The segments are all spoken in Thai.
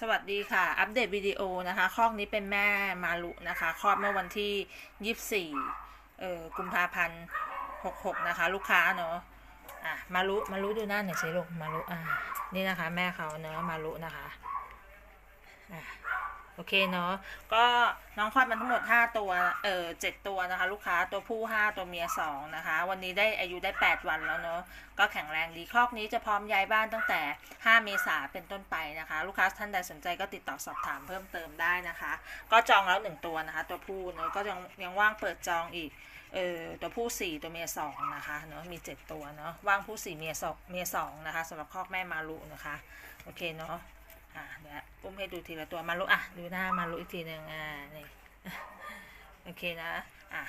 สวัสดีค่ะ อัปเดตวิดีโอนะคะ คอกนี้เป็นแม่มาลุนะคะ คลอดเมื่อวันที่ 24เอ่อกุมภาพันธ์ 66 นะคะ ลูกค้าเนาะ อะ มาลุ มาลุดูหน้าหน่อยสิลูก มาลุ อ่านี่นะคะ แม่เขาเนาะ มาลุนะคะ อะ โอเคเนาะก็น้องคลอดมันทั้งหมด 5 ตัวเอ่อ7ตัวนะคะ ลูกค้าตัวผู้ 5 ตัวเมีย 2 นะคะ วันนี้ได้อายุได้ 8 วันแล้วเนาะก็แข็งแรงดีคอกนี้จะพร้อมย้ายบ้านตั้งแต่ 5 เมษาเป็นต้นไปนะคะ ลูกค้าท่านใดสนใจก็ติดต่อสอบถามเพิ่มเติมได้นะคะ ก็จองแล้ว 1 ตัวนะคะ ตัวผู้เนาะก็ยังยังว่างเปิดจองอีกเออตัวผู้ 4 ตัวเมีย 2 นะคะเนาะมี 7 ตัวเนาะว่างผู้ 4 เมีย2เมีย2นะคะสำหรับคอกแม่มารุนะคะโอเคเนาะ อะเดี๋ยวอุ้มให้ดูทีละตัวมารุอะดูหน้ามารุอีกทีหนึ่งอ่านี่โอเคนะอะ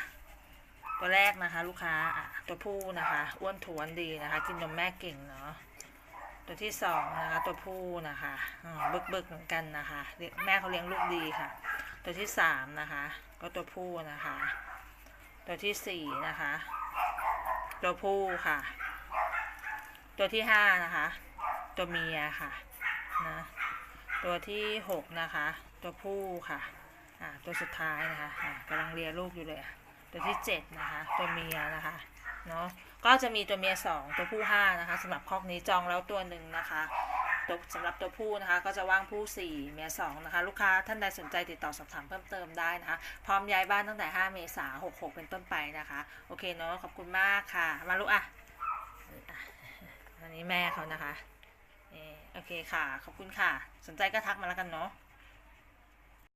ตัวแรกนะคะ ลูกค้าอะตัวผู้นะคะอ้วนท้วนดีนะคะ กินนมแม่เก่งเนาะตัวที่สองนะคะ ตัวผู้นะคะบึกบึกเหมือนกันนะคะแม่เขาเลี้ยงลูกดีค่ะ ตัวที่สามนะคะ ก็ตัวผู้นะคะ ตัวที่สี่นะคะ ตัวผู้ค่ะ ตัวที่ห้านะคะ ตัวเมียค่ะนะ ตัวที่หกนะคะ ตัวผู้ค่ะอ่าตัวสุดท้ายนะคะอ่ากำลังเลียลูกอยู่เลย ตัวที่เจ็ดนะคะ ตัวเมียนะคะเนาะก็จะมีตัวเมียสองตัวผู้ห้านะคะสำหรับคอกนี้จองแล้วตัวหนึ่งนะคะตัวสำหรับตัวผู้นะคะก็จะว่างผู้สี่เมียสองนะคะ ลูกค้าท่านใดสนใจติดต่อสอบถามเพิ่มเติมได้นะคะ พร้อมย้ายบ้านตั้งแต่ 5 เมษายน66 เป็นต้นไปนะคะ โอเคเนาะขอบคุณมากค่ะ มาลูกอะอันนี้แม่เขานะคะ โอเคค่ะ ขอบคุณค่ะ สนใจก็ทักมาแล้วกันเนาะ